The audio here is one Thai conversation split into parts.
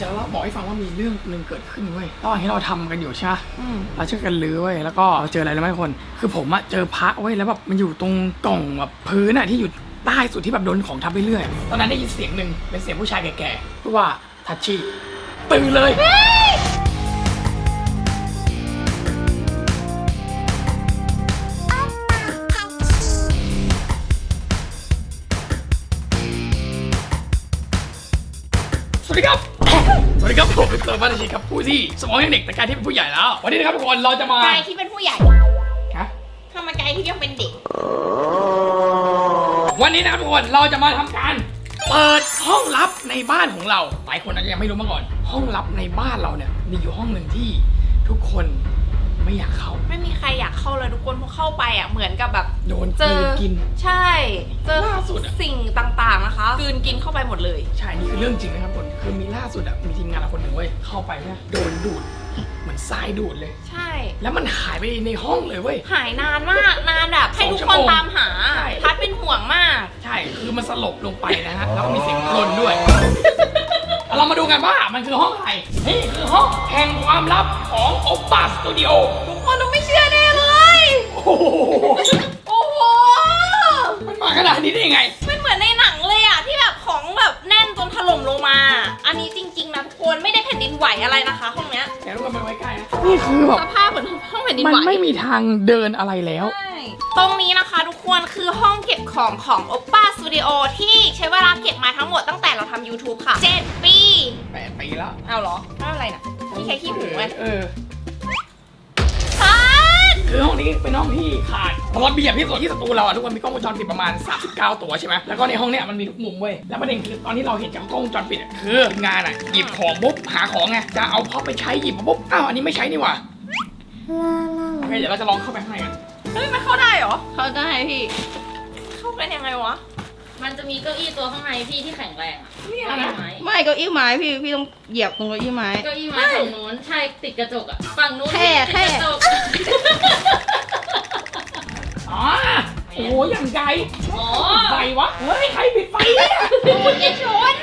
จะเล่าบอกให้ฟังว่ามีเรื่องหนึ่งเกิดขึ้นเว้ยระหว่างที่เราทำกันอยู่ใช่ไหมอืมเราช่วยกันลื้อเว้ยแล้วก็เจออะไรรู้ไหมคน คือผมอะเจอพระเว้ยแล้วแบบมันอยู่ตรงกล่องแบบพื้นอะที่อยู่ใต้สุดที่แบบโดนของทับไปเรื่อย ตอนนั้นได้ยินเสียงหนึ่งเป็นเสียงผู้ชายแก่ๆพูดว่าทัชชี่ตื่นเลยสวัสดีครับ สวัสดีครับผมเป็นเติร์ดมาตชิครับผู้ที่สมองยังเด็กแต่กายที่เป็นผู้ใหญ่แล้ว วันนี้นะครับทุกคนเราจะมาไกายที่เป็นผู้ใหญ่ฮะทำไมไกายที่ยังเป็นเด็ก วันนี้นะครับทุกคนเราจะมาทำการเปิดห้องลับในบ้านของเรา หลายคนอาจจะยังไม่รู้มาก่อน ห้องลับในบ้านเราเนี่ยมีอยู่ห้องหนึ่งที่ทุกคน ไม่อยากเข้า ไม่มีใครอยากเข้าเลยทุกคนเพราะเข้าไปอะเหมือนกับแบบโดนเจกลือนกิน ใช่เจอล่าสุดอะสิ่งต่างๆนะคะกลืนกินเข้าไปหมดเลย ใช่นี่คือเรื่องจริงนะครับคนคือมีล่าสุดอะมีทีมงานเราคนหนึ่งเว้ยเข้าไปเนี่ยโดนดูดเหมือนทรายดูดเลย ใช่ แล้วมันหายไปในห้องเลยเว้ย หายนานมากนานแบบให้ทุกคนตามหาใช่ พัดเป็นห่วงมาก ใช่คือมันสลบลงไปนะฮะแล้วก็มีเสียงกรนด้วย เรามาดูกันว่ามันคือห้องอะไรนี่คือห้องแห่งความลับของโอปาสตูดิโอทุกคนต้องไม่เชื่อแน่เลย โอ้โหโอ้โห มันมาขนาดนี้ได้ยังไง มันเหมือนในหนังเลยอะที่แบบของแบบแน่นจนถล่มลงมา อันนี้จริงๆนะทุกคนไม่ได้แผ่นดินไหวอะไรนะคะห้องเนี้ยแกรู้กันไปไว้ใกล้นะนี่คือแบบสภาพเหมือนห้องแผ่นดินมันไหวไม่มีทางเดินอะไรแล้ว ใช่ ตรงนี้นะคะทุกคนคือห้องเก็บของของ Oppa Studio ที่ใช้เวลาเก็บมาทั้งหมดตั้งแต่เราทำ YouTube ค่ะ 7 ปี แปดปีแล้วเอาเหรอไม่เป็นไรนะมีแค่ขี้หูไงเออพัดคือห้องนี้เป็นห้องที่ขาดระเบียบที่สุดที่สตูเราอะทุกคนมีกล้องวงจรปิดประมาณ 39 ตัวใช่ไหมแล้วก็ในห้องเนี้ยมันมีทุกมุมเว้ยแล้วประเด็นคือตอนที่เราเห็นจากกล้องวงจรปิดอะคือทีมงานอะหยิบของปุ๊บหาของไงจะเอาพอไปใช้หยิบมาปุ๊บอ้าวอันนี้ไม่ใช้นี่หว่าโอเคเดี๋ยวเราจะลองเข้าไปข้างในกัน เฮ้ยมันเข้าได้เหรอ เข้าได้พี่ เข้ากันยังไงวะ มันจะมีเก้าอี้ตัวข้างในพี่ที่แข็งแรงอะเนี่ยเก้าอี้นะไม้ไม่เก้าอี้ไม้พี่พี่ต้องเหยียบตรงเก้าอี้ไม้ เก้าอี้ไม้ฝั่งนู้นใช่ติดกระจกอะฝั่งนู้นแค่ติดแค่กระจกอ๋อโอ้โหอย่างไกลอ๋อไฟวะ เฮ้ย ใครปิดไฟเนี่ยคุณยายชน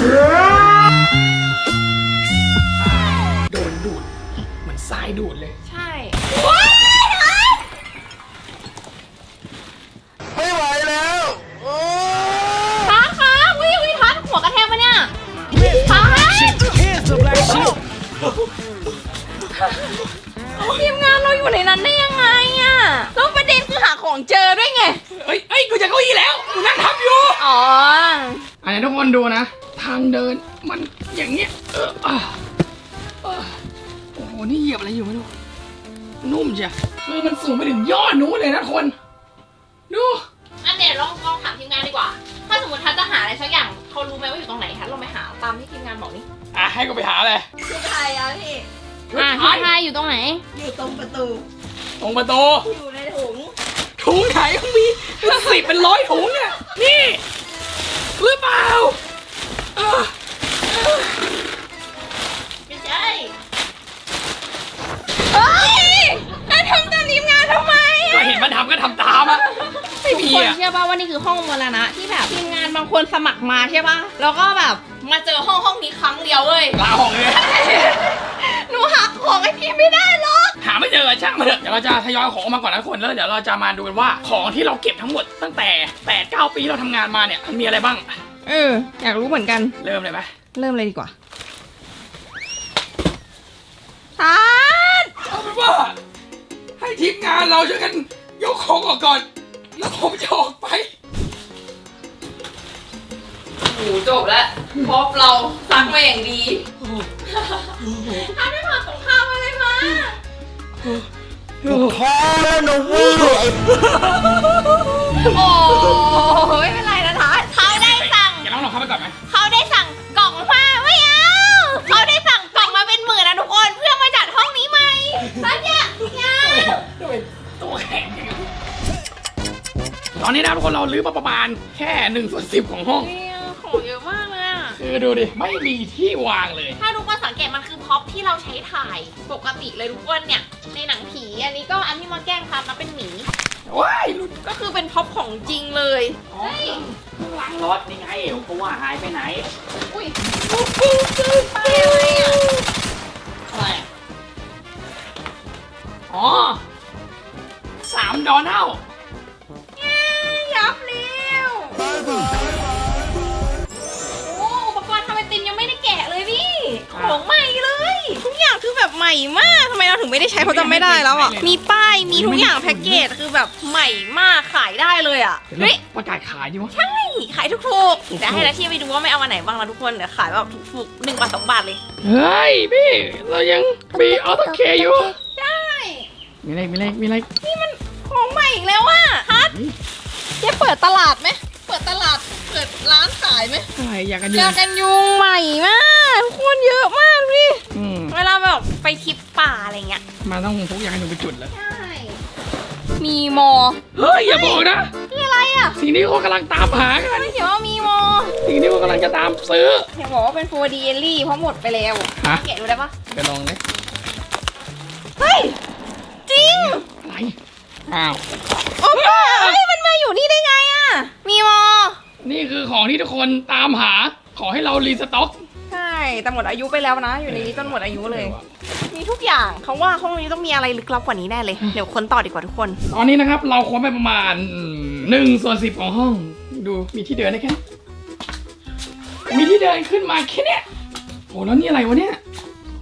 โายดูดเลย ใช่ ไม่ไหวแล้วโอ้พัดคะวิวิทัดหัวกระแทกปะเนี่ยพัดทีมงานเราอยู่ในนั้นได้ยังไงอะแล้วประเด็นคือหาของเจอด้วยไงเฮ้ยเฮ้ยกูจะเก้าอี้แล้วกูนั่งทับอยู่อ๋อ อันนี้ทุกคนดูนะ ทางเดินมันอย่างเงี้ยเอออะเออโอ้โห นี่เหยียบอะไรอยู่ไม่รู้นุ่มจ้ะคือมันสูงไปถึงยอดนู้นเลยนะคนดูอันเดี๋ยวลองลองถามทีมงานดีกว่า ถ้าสมมติทัดจะหาอะไรสักอย่างเขารู้ไหมว่าอยู่ตรงไหนทัดลองไปหาตามที่ทีมงานบอกนี่อะให้กูไปหาเลยคือใครอะพี่อะพี่ทายอยู่ตรงไหน อยู่ตรงประตู ตรงประตู อยู่ในถุง ถุงไหนก็มีเป็นสิบเป็นร้อยถุงเนี่ย นี่หรือเปล่า ทำตามทีมงานทำไมก็อะเห็นมันทำก็ทำตามอะ ไม่มีคนอะ เชื่อป่าว่านี่คือห้องมรณะที่แบบทีมงานบางคนสมัครมาใช่ป่ะแล้วก็แบบมาเจอห้องห้องนี้ครั้งเดียวเลย ลาออกเลยหนูหาของให้พี่ไม่ได้หรอกหาไม่เจอช่างมาเถอะเดี๋ยวเราจะทยอยของออกมาก่อนนะทุกคนแล้วเดี๋ยวเราจะมาดูกันว่าของที่เราเก็บทั้งหมดตั้งแต่8 9ปีที่เราทำงานมาเนี่ยมันมีอะไรบ้าง เอออยากรู้เหมือนกัน เริ่มเลยไหมเริ่มเลยดีกว่าทัดเอาเป็นว่าให้ ทีมงานเราช่วยกันยกของออกก่อน แล้วผมจะออกไปโอ้จบแล้วพบเราซักมาอย่างดีถ้าไม่ผ่านสงครามอะไรมาพอแล้วนะเว้ยโอ้ไม่เป็นไรนะทัศเขาได้สั่ง อย่าน้องลองเข้าไปก่อนไหมเขาได้สั่งกล่องมาไม่เอาเขาได้สั่งกล่องมาเป็นหมื่นนะทุกคนเพื่อมาจัดห้องนี้ใหม่ทัศเนี่ย เนี่ยดูเป็นตัวแข็งตอนนี้นะทุกคนเราลื้อมาประมาณแค่หนึ่งส่วนสิบของห้อง เนี่ยของเยอะมากเลยอะคือดูดิ ไม่มีที่วางเลย ถ้าทุกคนสังเกตมันคือพ็อปที่เราใช้ถ่ายปกติเลยทุกคนเนี่ย ในหนังผี อันนี้ก็อันที่มาแกล้งพัดนะเป็นหมี ว้ายหลุดก็คือเป็นพ็อปของจริงเลยเฮ้ยรถนี่ไงเพราะว่าหายไปไหน อุ้ยไปอะไรอะอะ อ๋อสามดอนัลยับเร็วโอ้อุปกรณ์ทำไอติมยังไม่ได้แกะเลยพี่ ของใหม่เลย ทุกอย่างคือแบบใหม่มากทำไมเราถึงไม่ได้ใช้เพราะจำไม่ได้แล้วอะ มีป้าย มีทุกอย่างแพ็กเกจคือแบบใหม่มากขายได้เลยอะ เฮ้เฮ้ยยประกาศขายดิวะ ใช่ ขายถูกๆแต่ให้นาที่ไปดูว่าไม่เอาอันไหนบ้างนะทุกคน เดี๋ยวขายแบบถูกๆหนึ่งบาทสองบาทเลย เฮ้ยพี่ เรายังมีออโต้เคอยู่ใช่ มีอะไรมีอะไรมีอะไรของใหม่อีกแล้วอะฮัทเจ๊เปิดตลาดไหมเปิดตลาด เปิดร้านขายไหมใช่อยากกันอเจยู่อกันยุงใหม่มากทุกคนเยอะมากพี่อืมเวลาแบบไปทริปป่าอะไรเงี้ย มาต้องพกอยากกันอยู่ไปจุดแล้ว ใช่ มีมอเฮ้ยอย่าบอกนะ คืออะไรอะสิ่งที่เขากำลังตามหากัน ไม่เขียนว่ามีมอสิ่งที่เขากำลังจะตามซื้อเห็นบอกว่าเป็นโฟดีเอลลี่เพราะหมดไปแล้วฮะแกะดูได้ปะไปลองเลยเฮ้ยจ ริงอะไรอ้าวโอ้โหเฮ้ยมันมาอยู่นี่ได้ไงอะมีมอนี่คือของที่ทุกคนตามหา ขอให้เรารีสต็อก ใช่แต่หมดอายุไปแล้วนะ อยู่ในนี้จนหมดอายุเลย มีทุกอย่างเขาว่าห้องนี้ต้องมีอะไรลึกลับกว่านี้แน่เลย เดี๋ยวค้นต่อดีกว่าทุกคน ตอนนี้นะครับ เราค้นไปประมาณหนึ่งส่วนสิบของห้อง ดูมีที่เดินได้แค่นี้มีที่เดินขึ้นมาแค่เนี้ยโอ้แล้วนี่อะไรวะเนี่ย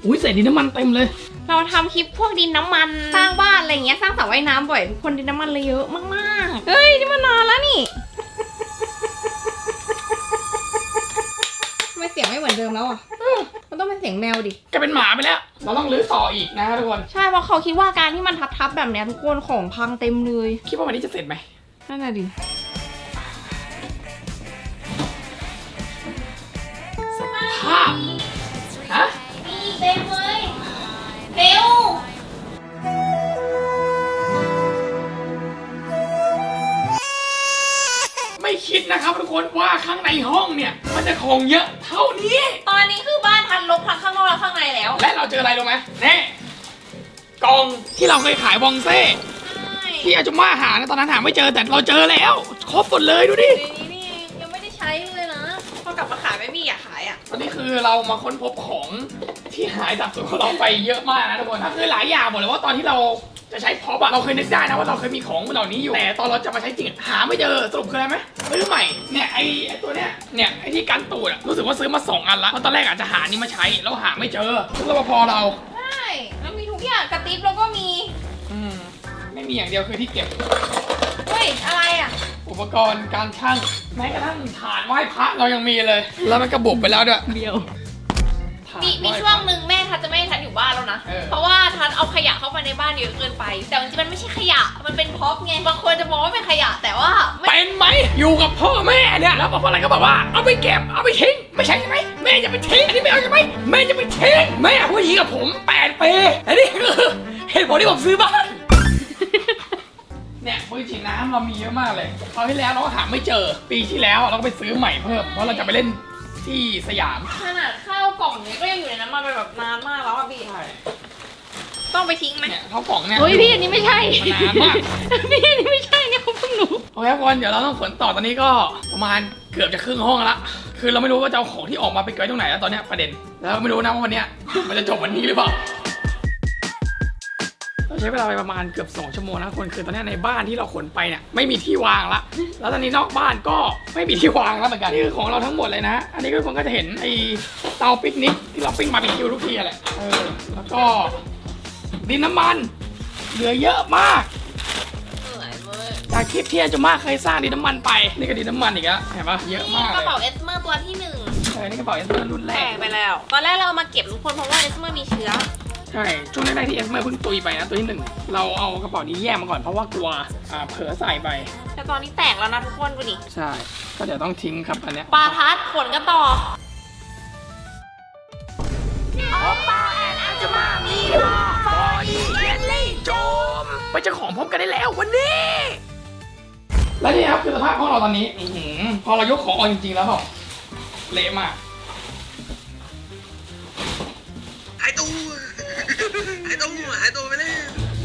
อุ้ยใส่ดินน้ำมันเต็มเลย เราทำคลิปพวกดินน้ำมัน สร้างบ้านอะไรอย่างเงี้ยสร้างสระว่ายน้ำบ่อยทุกคนดินน้ำมันเลยเยอะมากๆ เฮ้ยนี่มันนานแล้วนี่ทำไมเสียงไม่เหมือนเดิมแล้วอะเออมันต้องเป็นเสียงแมวดิจะเป็นหมาไปแล้ว เราต้องรื้อต่ออีกนะครับทุกคน ใช่เพราะเขาคิดว่าการที่มันทับๆแบบเนี้ยทุกคนของพังเต็มเลย คิดว่าวันนี้จะเสร็จไหมนั่นน่ะดิภาพฮะนี่เต็มเลย คิดนะครับทุกคนว่าข้างในห้องเนี่ย มันจะของเยอะเท่านี้ ตอนนี้คือบ้านทันลบทั้งข้างนอกและข้างในแล้ว และเราเจออะไรรู้ไหมนี่กล่องที่เราเคยขายวองเซ่ที่อาจุมาหานะตอนนั้นหาไม่เจอแต่เราเจอแล้ว ครบหมดเลยดูดิ ในนี้นี่ยังไม่ได้ใช้เลยนะ พอกลับมาขายไม่มีอยากขายอะ ตอนนี้คือเรามาค้นพบของที่หายจากส่วนของเราไปเยอะมากนะทุกคนคือหลายอย่างหมดเลยว่าตอนที่เรา จะใช้พอปอะเราเคยนึกได้นะว่าเราเคยมีของเหล่านี้อยู่แต่ตอนเราจะมาใช้จริงหาไม่เจอสรุปคืออะไรไหมซื้อใหม่เนี่ยไอไอตัวเนี้ยเนี่ยไอที่กันตูดอะรู้สึกว่าซื้อมาสองอันละเพราะตอนแรกอาจจะหานี่มาใช้แล้วหาไม่เจอซึ่งรปภเรา ใช่แล้วมีทุกอย่างกระติบแล้วก็มี อืมไม่มีอย่างเดียวคือที่เก็บ เฮ้ย อะไรอะ อุปกรณ์การช่างแม้กระทั่งฐานไหว้พระเรายังมีเลย แล้วมันกระบุกไปแล้วด้วย เดียวฐาน มีมีไหช่วงพระหนึ่งแม่ทัดจะไม่ให้ทัดอยู่บ้านแล้วนะ เออ เพราะว่าทัดเอาขยะเข้ามาในบ้านเยอะเกินไป แต่จริงๆมันไม่ใช่ขยะ มันเป็นพ็อปไง บางคนจะมองว่าเป็นขยะ แต่ว่าไม่เป็นไหมอยู่กับพ่อแม่เนี่ยแล้วพ่ออะไรก็บอกว่าเอาไปเก็บเอาไปทิ้งไม่ใช่ใช่ไหมแม่จะไปทิ้งอันนี้ไม่เอาใช่ไหมแม่จะไปทิ้งแม่ผู้หญิงกับผมแปดปีอันนี้คือเหตุผลที่ผมซื้อบ้านเนี่ยปืนฉีดน้ำเรามีเยอะมากเลยคราวที่แล้วเราก็หาไม่เจอปีที่แล้วเราก็ไปซื้อใหม่เพิ่มเพราะเราจะไปเล่น ที่สยามขนาดข้าวกล่องเนี้ยก็ยังอยู่ในนั้นมาเป็นแบบนานมากแล้วอะพี่ต้องไปทิ้งไหมเนี่ยเขากล่องเนี่ยเฮ้ยพี่อันนี้ไม่ใช่มันนานมาก พี่อันนี้ไม่ใช่เนี่ยเขาเพิ่งรู้โอเคทุกคนเดี๋ยวเราต้องขนต่อตอนนี้ก็ประมาณเกือบจะครึ่งห้องละคือเราไม่รู้ว่าจะเอาของที่ออกมาไปเก็บไว้ตรงไหนแล้วตอนเนี้ยประเด็นแล้วไม่รู้นะว่าวันเนี้ยมันจะจบวันนี้หรือเปล่าเรา ใช้เวลาไปประมาณเกือบ 2 ชั่วโมงนะคนคือตอนเนี้ยในบ้านที่เราขนไปเนี่ยไม่มีที่วางละ แล้วตอนนี้นอกบ้านก็ไม่มีที่วางแล้วเหมือนกันนี่คือของเราทั้งหมดเลยนะ อันนี้ก็ทุกคนก็จะเห็นไอเตาปิกนิกที่เราปิ้งบาร์บีคิวทุกทีอะแหละเออแล้วก็ดินน้ำมันเหลือเยอะมากจากคลิปที่อาจุมาเคยสร้างดินน้ำมันไป นี่ก็ดินน้ำมันอีกแล้วเห็นปะเยอะมากกเลระยเป๋าเอสเมอร์ตัวที่หนึ่งเออนี่กระเป๋าเอสเมอร์รุ่นแรแตกกไปแล้ว ตอนแรกเราเอามาเก็บทุกคนเพราะว่าเอสเมอร์มีเชื้อ ใช่ ช่วงแรกๆที่เอสเมอร์เพิ่งตุยไปนะตัวที่หนึ่งเราเอากระเป๋านี้แยกมาก่อนเพราะว่ากลัวอ่าเผลอใส่ไป แต่ตอนนี้แตกแล้วนะทุกคนดูดิใช่ ก็เดี๋ยวต้องทิ้งครับอันเนี้ยปลาทัดขนกันต่อโอปาแอนอาจมามีบอดี้เยลลี่โจม ไปเจ้าของพร้อมกันได้แล้ววันนี้ และนี่ครับคือสภาพของเราตอนนี้อื้อหือพอเรายกของออกจริงๆแล้วแบบเละมากหายตัว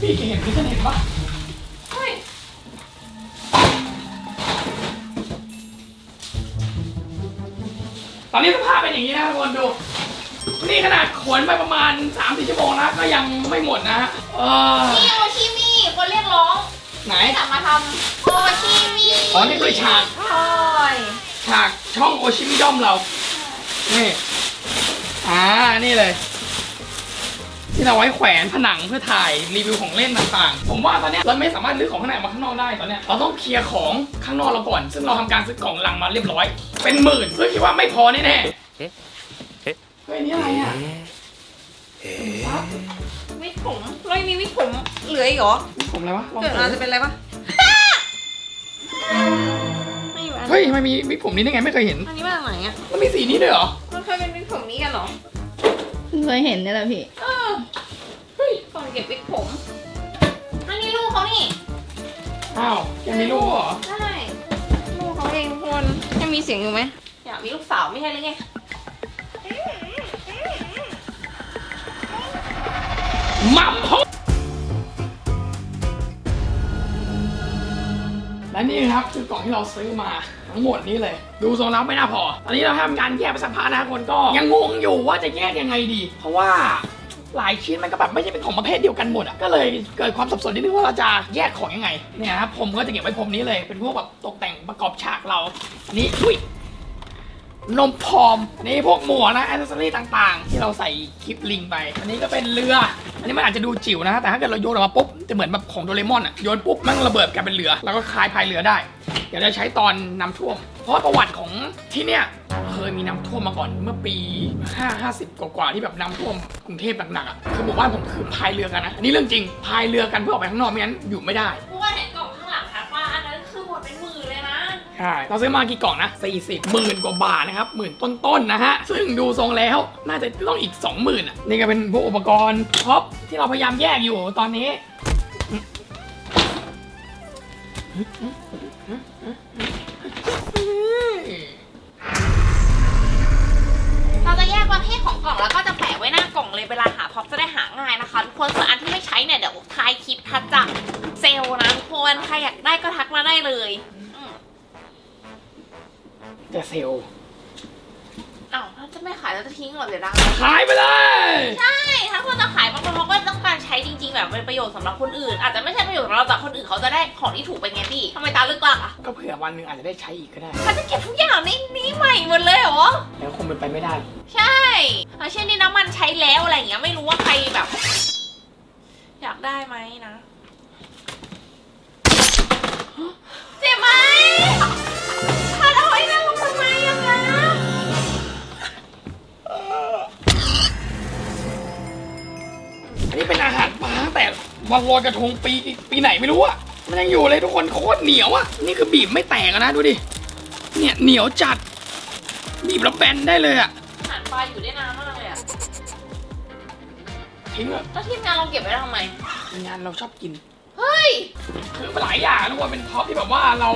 พี่เห็นพี่ฉันเห็นปะเฮ้ยตอนนี้สภาพเป็นอย่างนี้นะทุกคนดู นี่ขนาดขนไปประมาณ3 4ชั่วโมงนะก็ยังไม่หมดนะฮะเออนี่โอชิมิคนเรียกร้องไหนให้กลับมาทำโอชิมิอ๋อนี่คือฉากใช่ฉากช่องโอชิมิดอมเรา นี่ อ่า นี่เลย ที่เราไว้แขวนผนังเพื่อถ่ายรีวิวของเล่นต่างๆ ผมว่าตอนเนี้ยเราไม่สามารถลื้อของข้างในออกมาข้างนอกได้ตอนเนี้ยเราต้องเคลียร์ของข้างนอกเราก่อน ซึ่งเราทำการซื้อกล่องลังมาเรียบร้อย เป็นหมื่นเพื่อคิดว่าไม่พอแน่ๆเอ๊ะเฮ้ยนี่อะไรอะวิกผมเรายังมีวิกผมเหลืออีกเหรอผมอะไรวะลองเกิดเปิมาดจะเป็นอะไรปะไม่อยู่อันเฮ้ยทำไมมีวิกผมนี้ได้ไงไม่เคยเห็น อันนี้มาจากไหนอะมันมีสีนี้ด้วยเหรอมันเคยเป็นวิกผมนี้กันเหรอเพิ่งเคยเห็นเนี่ยแหละพี่ เออเฮ้ยก่อนเก็บวิกผม อันนี้ลูกเขานี่อ้าวยังมีลูกเหรอ ใช่ลูกเขาเองทุกคนยังมีเสียงอยู่ไหมอยากมีลูกสาวไม่ใช่หรือไงมัมพบและนี่นะครับคือกล่องที่เราซื้อมา ทั้งหมดนี้เลย ดูทรงแล้วไม่น่าพอ ตอนนี้เราทำการแยกไปสักพักนะคนก็ยังงงอยู่ว่าจะแยกยังไงดี เพราะว่าหลายชิ้นมันก็แบบไม่ใช่เป็นของประเภทเดียวกันหมดอะก็เลยเกิดความสับสนนิดนึงว่าเราจะแยกของยังไงเนี่ยนะครับผมก็จะเก็บไว้ผมนี้เลยเป็นพวกแบบตกแต่งประกอบฉากเราอันนี้อุ้ย นมพอม นี่พวกหมวกนะอ c เซสซอรี่ต่างๆ ที่เราใส่คลิปลิงไป อันนี้ก็เป็นเรือ อันนี้มันอาจจะดูจิ๋วนะ แต่ถ้าเกิดเราโยนออกมาปุ๊บ จะเหมือนแบบของโดเรมอนอะโยนปุ๊บมันระเบิดกลายเป็นเรือ แล้วก็คลายพายเรือได้ เดี๋ยวจะใช้ตอนน้ำท่วม เพราะประวัติของที่เนี่ยเคยมีน้ำท่วมมาก่อนเมื่อปี 5 50 กว่าๆที่แบบน้ำท่วมกรุงเทพหนักๆอะคือหมู่บ้านผมคือพายเรือกันนะ อันนี้เรื่องจริง พายเรือกันเพื่อออกไปข้างนอกไม่งั้นอยู่ไม่ได้เพราะว่าเห็นก่อง ใช่เราซื้อมากี่กล่องนะ40หมื่นกว่าบาทนะครับหมื่นต้นๆนะฮะ ซึ่งดูทรงแล้วน่าจะต้องอีก 20,000อะนี่ก็เป็นพวกอุปกรณ์ท็อปที่เราพยายามแยกอยู่ตอนนี้เราจะแยกประเภทของกล่องแล้วก็จะแปะไว้หน้ากล่องเลยเวลาหาพ็อปจะได้หาง่ายนะคะทุกคนส่วนอันที่ไม่ใช้เนี่ยเดี๋ยวท้ายคลิปทัดจากเซลล์นะทุกคนใครอยากได้ก็ทักมาได้เลย จะเซลล์อ้าวแล้วจะไม่ขายแล้วจะทิ้งเหรอเดี๋ยวดังขายไปเลย ใช่ถ้าคนจะขายบางคนเขาก็ต้องการใช้จริง ๆ แบบเป็นประโยชน์สำหรับคนอื่น อาจจะไม่ใช่ประโยชน์สำหรับเราแต่คนอื่นเขาจะได้ของที่ถูกไปไงพี่ทำไมตาลึกลักอะก็เผื่อวันหนึ่งอาจจะได้ใช้อีกก็ได้ เขาจะเก็บทุกอย่างในนี้ใหม่หมดเลยเหรอ แล้วคงเป็นไปไม่ได้ ใช่เอาเช่นนี้น้ำมันใช้แล้วอะไรอย่างเงี้ยไม่รู้ว่าใครแบบ อยากได้ไหมนะ วันลอยกระทงปีปีไหนไม่รู้อะมันยังอยู่เลยทุกคนโคตรเหนียวอะนี่คือบีบไม่แตกอะนะดูดิ เนี่ยเหนียวจัด บีบแล้วแบนได้เลยอะอาหารปลาอยู่ได้นานมากเลยอะทิ้งอะแล้วทีมงานเราเก็บไว้ทำไม งานเราชอบกิน เฮ้ย คือหลายอย่างทุกคนเป็นท็อปที่แบบว่าเรา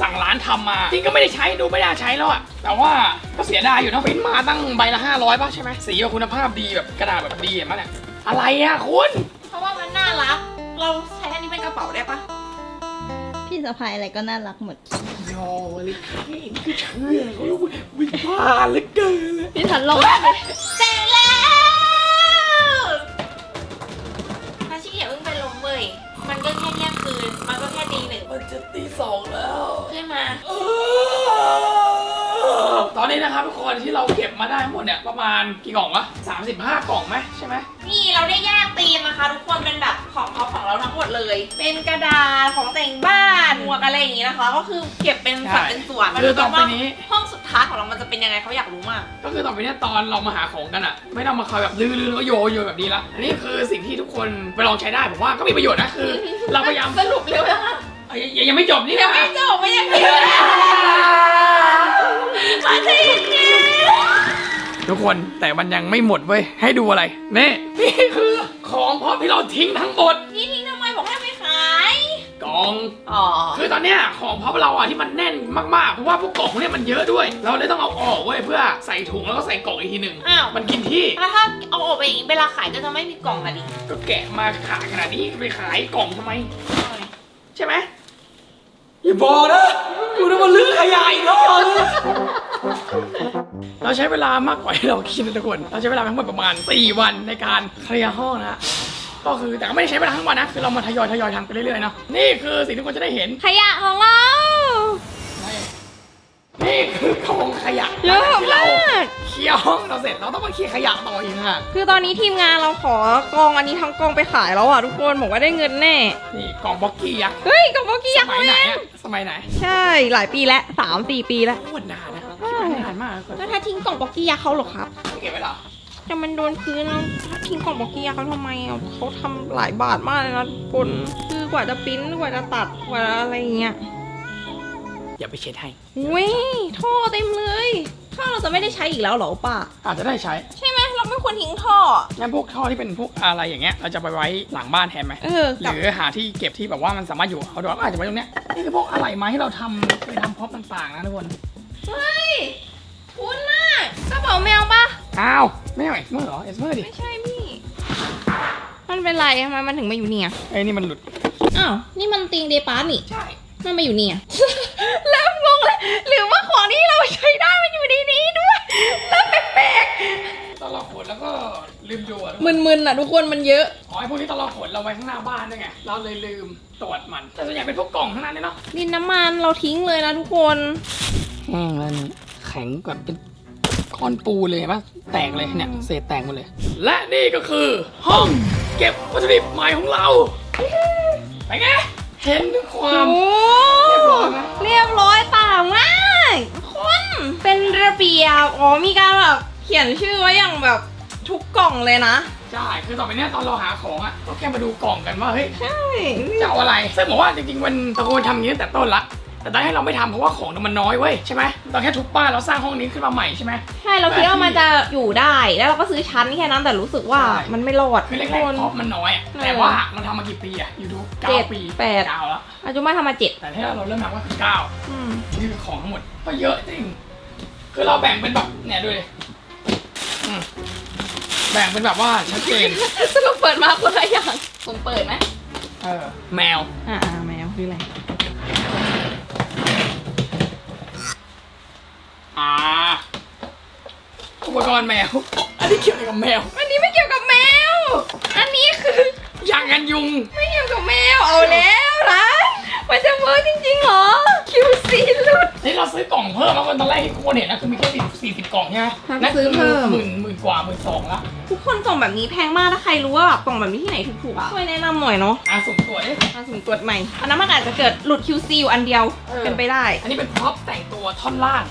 สั่งร้านทำมาจริงก็ไม่ได้ใช้ดูไม่ได้ใช้แล้วอะแต่ว่าก็เสียดายอยู่นะปริ้นมาตั้งใบละ500ป่ะใช่ไหมสีแบบคุณภาพดีแบบกระดาษแบบดีเห็นไหมเนี่ยอะไรอะคุณเพ ราะว่ามันน่ารัก เราใช้อันนี้เป็นกระเป๋าได้ปะพี่สะพายอะไรก็น่ารักหมดโยลินี่คือเชื่อเขาวิพาเหลือเกินเลยพี่ทันลงเสร็จแล้วถ้าชิคอย่าเพิ่งไปลมเว้ยมันก็แค่เที่ยงคืน มันก็แค่ตีหนึ่งมันจะตีสองแล้ว ขึ้นมา ตอนนี้นะครับทุกคนที่เราเก็บมาได้ทั้งหมดเนี่ยประมาณกี่กล่องวะ35 กล่องไหมใช่ไหมนี่ เราได้แยกตีมนะคะทุกคนเป็นแบบของเขาของเราทั้งหมดเลย เป็นกระดาษของแต่งบ้านหมวกอะไรอย่างงี้นะคะ ก็คือเก็บเป็นสัดเป็นส่วนคือต่อไปนี้ห้องสุดท้ายของเรามันจะเป็นยังไงเขาอยากรู้มาก ก็คือต่อไปเนี้ตอนเรามาหาของกันอะไม่ต้องมาคอยแบบลื้อๆแล้วก็โยนโยนแบบนี้ละอันนี้คือสิ่งที่ทุกคนไปลองใช้ได้ผมว่าก็มีประโยชน์นะคือ เราพยายามสรุปเร็วนะคะเอ้ยยังยังไม่จบนี่ยันะงไม่จบไม่ยังไม่จบ ทุกคนแต่มันยังไม่หมดเว้ยให้ดูอะไรนี่นี่คือของพร้อมที่เราทิ้งทั้งหมดๆนี่ทิ้งทำไมบอกให้ไม่ขายกล่องอ๋อคือตอนเนี้ยของพร้อมเราอะที่มันแน่นมากๆเพราะว่าพวกกล่องพวกเนี้ยมันเยอะด้วย เราเลยต้องเอาออกเว้ยเพื่อใส่ถุงแล้วก็ใส่กล่องอีกทีหนึ่งอ้าวมันกินที่แล้วถ้าเอาออกไปอีกเวลาขายก็จะไม่มีกล่องอะดิก็แกะมาขายขนาดนี้ไปขายกล่องทำไมใช่ไหม อย่าบอกนะกูจะมาลื้อขยะอีกรอบเลยเราใช้เวลามากกว่าที่เราคิดนะทุกคน เราใช้เวลาทั้งหมดประมาณ 4 วันในการเคลียร์ห้องนะฮะก็คือแต่ก็ไม่ได้ใช้เวลาทั้งวันนะ คือเรามาทยอยทยอยทำไปเรื่อยๆเนาะ นี่คือสิ่งที่ทุกคนจะได้เห็น ขยะของเรา นี่คือกองขยะเยอะที่เรามากเคลียร์ห้องเราเสร็จเราต้องมาเคลียร์ขยะต่ออีกนะฮะคือตอนนี้ทีมงานเราขอกองอันนี้ทั้งกองไปขายแล้วอะทุกคนบอกว่าได้เงินแน่ นี่กองบ็อกกี้ยักษ์เฮ้ยกองโบกี้สยักษ์มัยไหนแม่อะสมัยไหนใช่ หลายปีแล้วสามสี่ปีแล้ว โคตรนานนะคิดว่านานมากเลยแล้วถ้าทิ้งกล่องโบกี้ยักษ์เขาเหรอครับ เก็บไว้เหรอแต่มันโดนพื้นแล้วถ้าทิ้งกล่องโบกี้ยักษ์เขาทำไมอะเขาทำหลายบาทมากเลยนะทุกคนคือกว่าจะปริ้นกว่าจะตัดกว่าอะไรอย่างเงี้ย อย่าไปเช็ดให้ อุ้ยท่อเต็มเลยท่อเราจะไม่ได้ใช้อีกแล้วเหรอป้าอาจจะได้ใช้ ใช่ไหมเราไม่ควรทิ้งท่อ งั้นพวกท่อที่เป็นพวกอะไรอย่างเงี้ยเราจะไปไว้หลังบ้านแทนไหมเออหกับรือหาที่เก็บที่แบบว่ามันสามารถอยู่เอาดอกอาจจะไว้ตรงเนี้ยนี่คือพวกอะไรไม้ที่เราทำเคยทำพร็อพต่างๆนะทุกคนเฮ้ยคุ้นมากกระเป๋าแมวปะอ้าวไม่เอาเอสเมอร์เหรอเอสเมอร์ดิไม่ใช่พี่ มันเป็นไรทำไมมันถึงมาอยู่เนี่ยไอ้นี่มันหลุดอ้าวนี่มันติงเดปาร์นี่ ใช่มันมาอยู่เนี่ย เริ่มงงเลย หรือว่าของที่เราใช้ได้มันอยู่ในนี้ด้วยแล้วแปลกตอนเราขนแล้วก็ลืมดูอะทุกๆคนมึนๆอะทุกคนมันเยอะ อ๋อไอ้พวกนี้ตอนเราขนเราไว้ข้างหน้าบ้านด้วยไง เราเลยลืมตรวจมัน แต่ส่วนใหญ่เป็นพวกกล่องทั้งนั้นเลยเนาะ ดินน้ำมันเราทิ้งเลยนะทุกคน แห้งแล้วนี่แข็งแบบเป็นก้อนปูเลยเห็นปะแตกเลยเนี่ยเศษแตกหมดเลย และนี่ก็คือห้องเก็บวัตถุดิบใหม่ของเราไปนไง เห็นถึงความโอ้เรียบร้อยไหมเรียบร้อยต่างมากคนเป็นระเบียบอ๋อมีการแบบเขียนชื่อไว้อย่างแบบทุกกล่องเลยนะใช่คือต่อไปเนี้ยตอนเราหาของอะเราแค่มาดูกล่องกันว่าเฮ้ยใช่จะเอาอะไรซึ่งบอกว่าจริงๆมันตะโกนทำอย่างนี้ตั้งแต่ต้นละ แต่ได้ให้เราไม่ทำเพราะว่าของมันน้อยเว้ยใช่ไหมเราแค่ทุบบ้านเราสร้างห้องนี้ขึ้นมาใหม่ใช่ไหม ใช่เราคิดว่ามันจะอยู่ได้ แล้วเราก็ซื้อชั้นแค่นั้นแต่รู้สึกว่าใช่ มันไม่รอดคือแรทุกกคนๆเพราะมันน้อยอะเออแต่ว่าเราทำมากี่ปีอะอยู่ดูเก้าเจ็ดปีแปด เก้าแล้วอาจุมาทำมาเจ็ดแต่ถ้าเราเริ่มนับก็คือเก้าอืมนี่คือของทั้งหมดก็เยอะจริงคือเราแบ่งเป็นแบบเนี่ยดูดิอืมแบ่งเป็นแบบว่าชัดเจนสรุปเปิดมาคนละอย่างผมเปิดไหมเออแมวอ่าแมวคืออะไร อ่าอุปกรณ์แมว อันนี้เกี่ยวอะไรกับแมว อันนี้ไม่เกี่ยวกับแมว อันนี้คือยางกันยุง ไม่เกี่ยวกับแมวเอาแล้วนะมันจะเวิร์กจริงๆเหรอ QC หลุด นี่เราซื้อกล่องเพิ่มแล้วตอนแรกที่ทุกคนเห็นนะคือมีแค่สี่สิบกล่องใช่ไหมครับนั่นซื้อเพิ่ม หมื่นหมื่นกว่าหมื่นสองละทุกคนส่งแบบนี้แพงมากถ้าใครรู้ว่าแบบกล่องแบบนี้ที่ไหนถูกๆอะช่วยแนะนำหน่อยเนาะอะสุ่มตัวดิมาสุ่มตรวจใหม่อันนั้นมันอาจจะเกิดหลุด QC อยู่อันเดียวเออ เป็นไปได้ อันนี้เป็นพร็อพแต่งตัวท่อนล่าง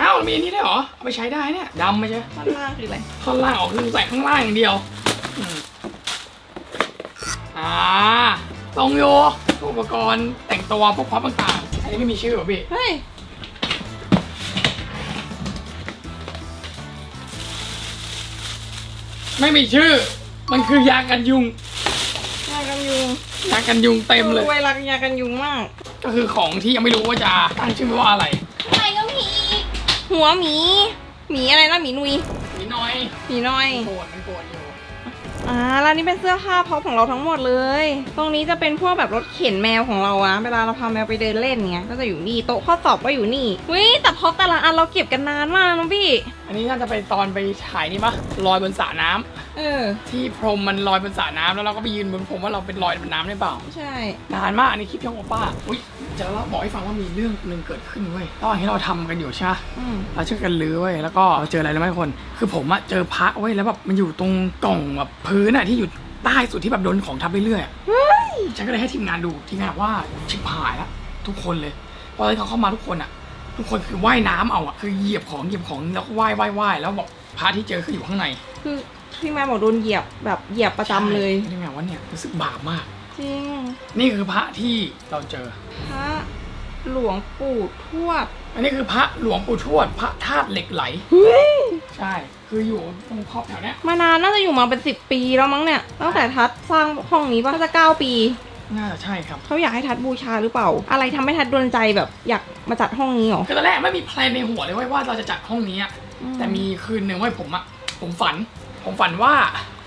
อ้าวมีอันนี้ได้วยเหรอเอาไปใช้ได้เนี่ยดำไม่ใช่ด้านล่างคืออะไรท่อนล่างออกคือใส่ข้างล่างอย่างเดียวอืมอ่าตรงโยอุปกรณ์แต่งตัวพวกพร็อพต่างๆอันนี้ไม่มีชื่อเหรอพี่เฮ้ยไม่มีชื่อ มันคือยากันยุงยากันยุงยากันยุงเต็มเลยรวยรักยากันยุงมาก ก็คือของที่ยังไม่รู้ว่าจะตั้งชื่อว่าอะไรอะไรก็มีอีก หัวหมีหมีอะไรนะหมีนุยนิดหน้อยหมีน้อย โกรธมันโกรธอยู่อ่าแล้วนี่เป็นเสื้อผ้าพ็อปของเราทั้งหมดเลย ตรงนี้จะเป็นพวกแบบรถเข็นแมวของเราอะเวลาเราพาแมวไปเดินเล่นเงี้ยก็จะอยู่นี่โต๊ะข้อสอบก็อยู่นี่วิแต่พ็อปแต่ละอันเราเก็บกันนานมากนะพี่ อันนี้น่าจะไปตอนไปถ่ายนี่ปะลอยบนสระน้ำเออ ที่พรมมันลอยบนสระน้ำแล้วเราก็ไปยืนบนพรมว่าเราเป็นลอยบนน้ำได้เปล่า ใช่ นานมากอันนี้คลิปช่องโอป้าอุ้ย จะเล่าบอกให้ฟังว่ามีเรื่องหนึ่งเกิดขึ้นเว้ยระหว่างที่เราทำกันอยู่ใช่ไหมอืมเราช่วยกันลื้อเว้ยแล้วก็เจออะไรรู้ไหมคน คือผมอะเจอพระเว้ยแล้วแบบมันอยู่ตรงกล่องแบบพื้นอะที่อยู่ใต้สุดที่แบบโดนของทับไปเรื่อยอะฉันก็เลยให้ทีมงานดูทีมงานบอกว่าชิบหายแล้วทุกคนเลยพอที่เขาเข้ามาทุกคนอะทุกคนคือว่ายน้ำเอาอะคือเหยียบของเหยียบของแล้วก็ว่ายว่ายว่ายแล้วบอกพระที่เจอคืออยู่ข้างใน คือพี่แม่บอกโดนเหยียบแบบเหยียบประจำเลยทีมงานว่าเนี่ยรู้สึกบาปมาก จริงนี่คือพระที่เราเจอ พระหลวงปู่ทวด อันนี้คือพระหลวงปู่ทวด พระธาตุเหล็กไหลใช่ คืออยู่ตรงขอบแถวเนี้ยมานานน่าจะอยู่มาเป็นสิบปีแล้วมั้งเนี่ย ตั้งแต่ทัดสร้างห้องนี้ป่ะน่าจะเก้าปี น่าจะใช่ครับ เขาอยากให้ทัดบูชาหรือเปล่า อะไรทำให้ทัดดนใจแบบอยากมาจัดห้องนี้หรอ คือตอนแรกไม่มีแพลนในหัวเลยเว้ยว่าเราจะจัดห้องนี้อะอืม แต่มีคืนหนึ่งเว้ยผมอะผมฝัน ผมฝันว่า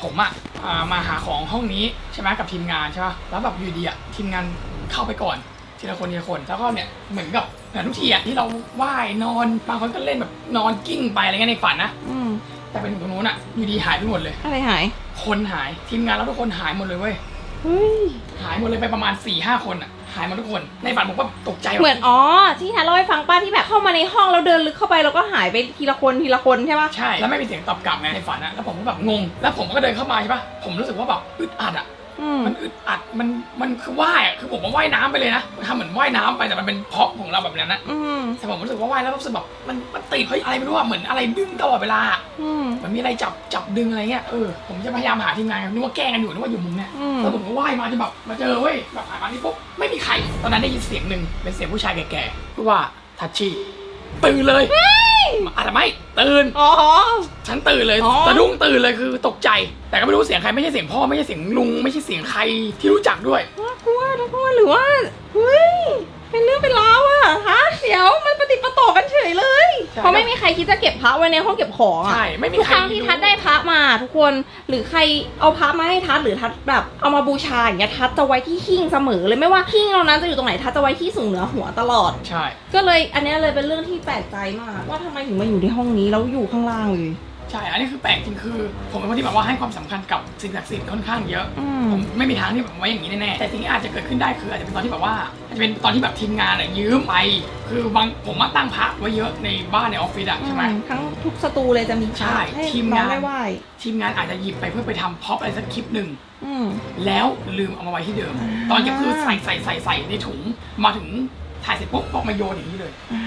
ผมอะอ่ามาหาของห้องนี้ใช่ไหมกับทีมงานใช่ปะแล้วแบบอยู่ดีอะทีมงานเข้าไปก่อนทีละคนทีละคนแล้วก็เนี่ยเหมือนกับเหมือนทุกทีอะที่เราว่ายนอนบางคนก็เล่นแบบนอนกิ้งไปอะไรเงี้ยในฝันนะอืมแต่เป็นตรงนู้นอะอยู่ดีหายไปหมดเลย อะไรหาย คนหายทีมงานเราทุกคนหายหมดเลยเว้ยเฮ้ยหายหมดเลยไปประมาณ4ี่ห้าคนอะ หายหมดทุกคน ในฝันผมก็ตกใจแบบเหมือนอ๋อที่ทัดเล่าให้ฟังป้าที่แบบเข้ามาในห้องแล้วเดินลึกเข้าไปแล้วก็หายไปทีละคนทีละคนใช่ปะใช่แล้วไม่มีเสียงตอบกลับไงในฝันอะแล้วผมก็แบบงงแล้วผมก็เดินเข้ามาใช่ปะผมรู้สึกว่าแบบอึดอัดอะอื มมันอึดอัดมันมันคือว่ายอะคือผมว่าว่ายน้ำไปเลยนะทำเหมือนว่ายน้ำไปแต่มันเป็นเพาะของเราแบบนั้นนะอืมแต่ผมรู้สึกว่าว่ายแล้วรู้สึกแบบมันมันติดเฮ้ยอะไรไม่รู้อะเหมือนอะไรดึงตลอดเวลาอะอืม มันมีอะไรจับจับดึงอะไรเงี้ย เออ ผมจะพยายามหาทีมงานนึกว่าแกล้งกันอยู่นึกว่าอยู่มุมเนี้ย อืม แล้วผมก็ว่ายมาที่แบบมาเจอเว้ยแบบผ่านมาที่ปุ๊บไม่มีใคร ตอนนั้นได้ยินเสียงหนึ่งเป็นเสียงผู้ชายแก่ๆพูดว่าทัชชี่ ตื่นเลยอะไรไม่ตื่นอ๋อ ฉันตื่นเลยอ๋อ สะดุ้งตื่นเลยคือตกใจ แต่ก็ไม่รู้เสียงใครไม่ใช่เสียงพ่อไม่ใช่เสียงลุง ไม่ใช่เสียงใครที่รู้จักด้วย น่ากลัวทุกคนหรือว่าเฮ้ย เลยใช่เพราะไม่มีใครคิดจะเก็บพระไว้ในห้องเก็บของอะใช่ไม่มีทุกใคครรั้งที่ทัดได้พระมาทุกคนหรือใครเอาพระมาให้ทัดหรือทัดแบบ เอามาบูชาอย่างเงี้ยทัดจะไว้ที่หิ้งเสมอเลยไม่ว่าหิ้งเรานั้นจะอยู่ตรงไหนทัดจะไว้ที่สูงเหนือหัวตลอด ใช่ ก็เลยอันเนี้ยเลยเป็นเรื่องที่แปลกใจมาก ว่าทำไมถึงมาอยู่ในห้องนี้แล้วอยู่ข้างล่างเลย ใช่ อันนี้คือแปลกจริงคือ ผมเป็นคนที่แบบว่าให้ความสำคัญกับสิ่งศักดิ์สิทธิ์ค่อนข้างเยอะ อืม ผมไม่มีทางที่แบบไว้อย่างนี้แน่ๆแต่สิ่งที่อาจจะเกิดขึ้นได้คืออาจจะเป็นตอนที่แบบว่าอาจจะเป็นตอนที่แบบทีมงานอะยืมไป คือบางผมมาตั้งพระไว้เยอะในบ้านในออฟฟิศอะใช่ไหม อืมทั้งทุกสตูเลยจะมีพระใช่ให้ทีมน้องงานได้ไหว้ทีมงานอาจจะหยิบไปเพื่อไปทำพ็อปอะไรสักคลิปหนึ่ง อืม แล้วลืมเอามาไว้ที่เดิมตอนเก็บคือใส่ใส่ใส่ใส่ในถุงมาถึงถ่ายเสร็จปุ๊บก็มาโยนอย่างนี้เลย อ่า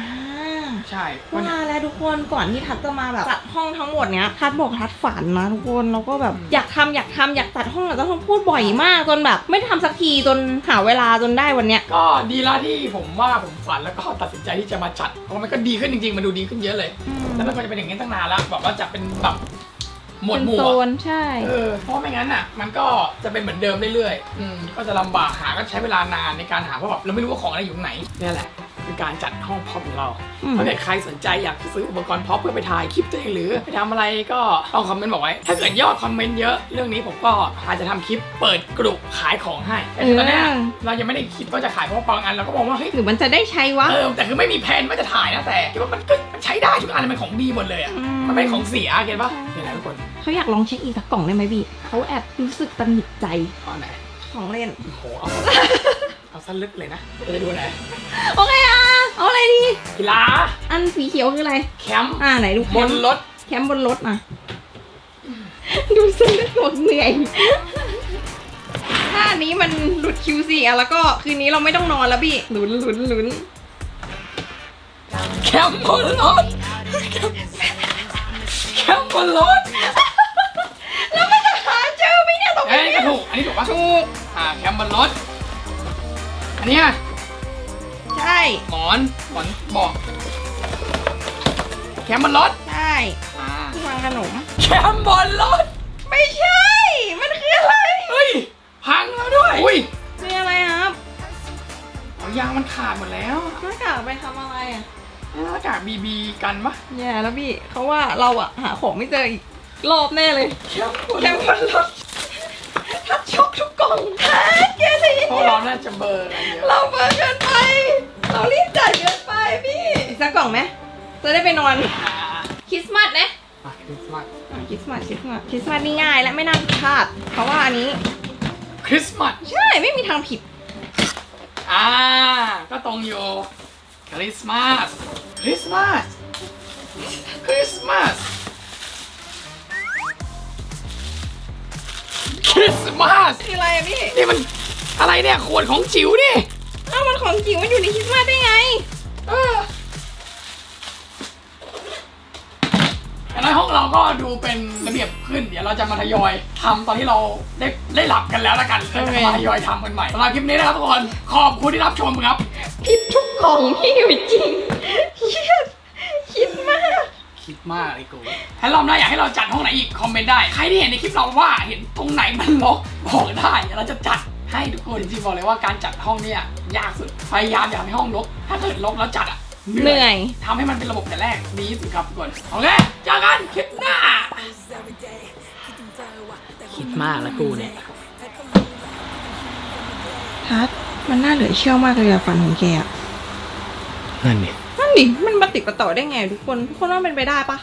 ใช่วันนี้ว่าแล้วทุกคนก่อนที่ทัดจะมาแบบจัดห้องทั้งหมดเนี้ยทัดบอกทัดฝันนะทุกคนแล้วก็แบบอืม อยากทำอยากทำอยากจัดห้องอยากจัดห้องพูดบ่อยมากจนแบบ ไม่ได้ทำสักทีจนหาเวลาจนได้วันเนี้ยก็ดีละที่ผมว่าผมฝันแล้วก็ตัดสินใจที่จะมาจัดเพราะมันก็ดีขึ้นจริงๆ มันดูดีขึ้นเยอะเลย แล้วมันก็จะเป็นอย่างนี้ตั้งนานแล้วแบบว่าจะเป็นแบบหมวดเป็นหมู่โซอะนใช่ เออเพราะไม่งั้นอะ มันก็จะเป็นเหมือนเดิมเรื่อยๆอืมก็จะลำบากหาก็ใช้เวลานานในการหาเพราะแบบเราไม่รู้ว่าของอะไรอยู่ไหนนี่แหละ คือการจัดห้องพ็อปของเราอืมถ้าเกิดใครสนใจอยากจะซื้ออุปกรณ์พ็อปเพื่อไปถ่ายคลิปตัวเองหรือไปทำอะไรก็ต้องคอมเมนต์บอกไว้ ถ้าเกิดยอดคอมเมนต์เยอะเรื่องนี้ผมก็อาจจะทำคลิปเปิดกลุ่มขายของให้แต่คือตอนเนี้ยเรายังไม่ได้คิดว่าจะขายเพราะว่าบางอันเราก็มองว่าเฮ้ยหรือมันจะได้ใช้วะเออแต่คือไม่มีแผนว่าจะถ่ายนะแต่คิดว่ามันก็มันใช้ได้ทุกอันมันของดีหมดเลยอะอืมมันไม่ของเสียเก็ตปะนี่แหละทุกคนเขาอยากลองเช็คอีกสักกล่องได้ไหมพี่เขาแอบรู้สึกตันหนิดใจเอาไหนของเล่นโอ้โหเอาเอาซะลึกเลยนะเราจะดูไหนโอเคอะ เอาอะไรดี กีฬาอันสีเขียวคืออะไร แคมป์อ่าไหนดูแคบมนป์รถแคมป์บนรถอะดูซึ่งหมดเหนื่อยถ้าอันนี้มันหลุด QC อะแล้วก็คืนนี้เราไม่ต้องนอนแล้วพี่ลุ้นลุ้นลุ้นแคมป์บนรถแคมป์บนรถแล้วมันจะหาเจอไหมเนี่ยตรงเอ้ยนี้ก็ถูกอันนี้ถูกปะถูกอ่าแคมป์บนรถอันเนี้ย ใช่หมอนหมอนบอกแคมป์บนรถใช่อ่าที่วางขนม แคมป์บนรถไม่ใช่ มันคืออะไรเฮ้ยพังแล้วด้วยอุ้ยคืออะไรครับเอายางมันขาดหมดแล้วหน้ากากไปทำอะไรอะหน้ากากบีบีกันปะแย่แล้วพี่เขาว่าเราอะหาของไม่เจออีกรอบแน่เลยแคมป์บนแครมถ ป์บนรถทัดช็อกทุกกล่องทัดแกจะยังพวกไงเราน่าจะเบลอร์กันเยอะเราเบิร์เกินไป เรารีบจัดเกินไปพี่อีกสักกล่องไหมจะได้ไปนอนอ่าคริสต์มาสนะ อะคริสต์มาสอะคริสต์มาสคริสต์มาสคริสต์มาสนี่ง่ายและไม่น่าผิดพลาด เพราะว่าอันนี้ คริสต์มาสใช่ไม่มีทางผิด อ่า ก็ตรงอยู่ คริสต์มาส คริสต์มาส คริสต์มาส คริสต์มาสคืออะไรอะพี่นี่มันอะไรเนี่ยขวดของจิ๋วนี่เอ้ามันของจริงมันอยู่ในคริสต์มาสได้ไงเอออย่างน้อยห้องเราก็ดูเป็นระเบียบขึ้น เดี๋ยวเราจะมาทยอยทำตอนที่เราได้ได้หลับกันแล้วละกันแล้วจะมาทยอยทำกันใหม่สำหรับคลิปนี้นะครับทุกคนขอบคุณที่รับชมครับ ผิดทุกกล่องพี่อยู่จริงเฮียคิดมาก คิดมากเลยกูถ้ารอบหน้าอยากให้เราจัดห้องไหนอีกคอมเมนต์ได้ ใครที่เห็นในคลิปเราว่าเห็นตรงไหนมันรกบอกได้เราจะจัดให้ทุกคนจริงๆบอกเลยว่าการจัดห้องเนี่ยยากสุดพยายามอย่าให้ห้องรกถ้าเกิดรกแล้วจัดอะเหนื่อยทำให้มันเป็นระบบแต่แรกดีที่สุดครับทุกคนโอเคเจอกันคลิปหน้า คิดมากแล้วกูเนี่ยทัดมันน่าเหลือเชื่อมากเลยอะฝันของแกอะ นั่นดินั่นดิมันมาติดประต่อได้ไงทุกคนทุกคนว่าเป็นไปได้ปะ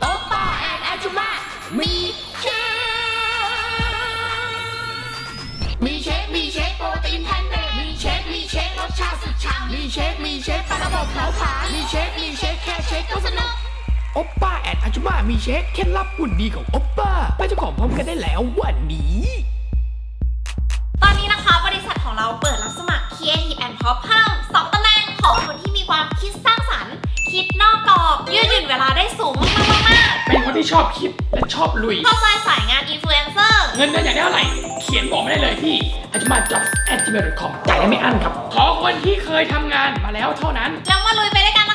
โอป้าแอนอาจุมามีเชฟมีเชฟมีเชฟโปรตีนแพนเนตมีเชฟมีเชฟรสชาติสุดฉ่ำมีเชฟมีเชฟปลาระบบเผาผลาญมีเชฟมีเชฟแค่เชฟก็สนุกโอปป้าแอนอาจุมามีเชคเคล็ดลับหุ่นดีของโอปป้าไปเจ้าของพร้อมกันได้แล้ววันนี้ ตอนนี้นะคะบริษัทของเราเปิดรับสมัคร Creative and Pop เพิ่ม2ตำแหน่ง ของคนที่มีความคิดสร้างสรรค์ คิดนอกกรอบยืดหยุ่นเวลาได้สูงมากๆมากเป็นคนที่ชอบคิดและชอบลุย ๆเข้าใจสายงานอินฟลูเอนเซอร์ เงินเดือนอยากได้เท่าไหร่ เขียนบอกไม่ได้เลยที่อาจุมา jobs at gmail com จ่ายได้ไม่อั้นครับ ขอคนที่เคยทำงานมาแล้วเท่านั้น แล้วมาลุยไปด้วยกันนะ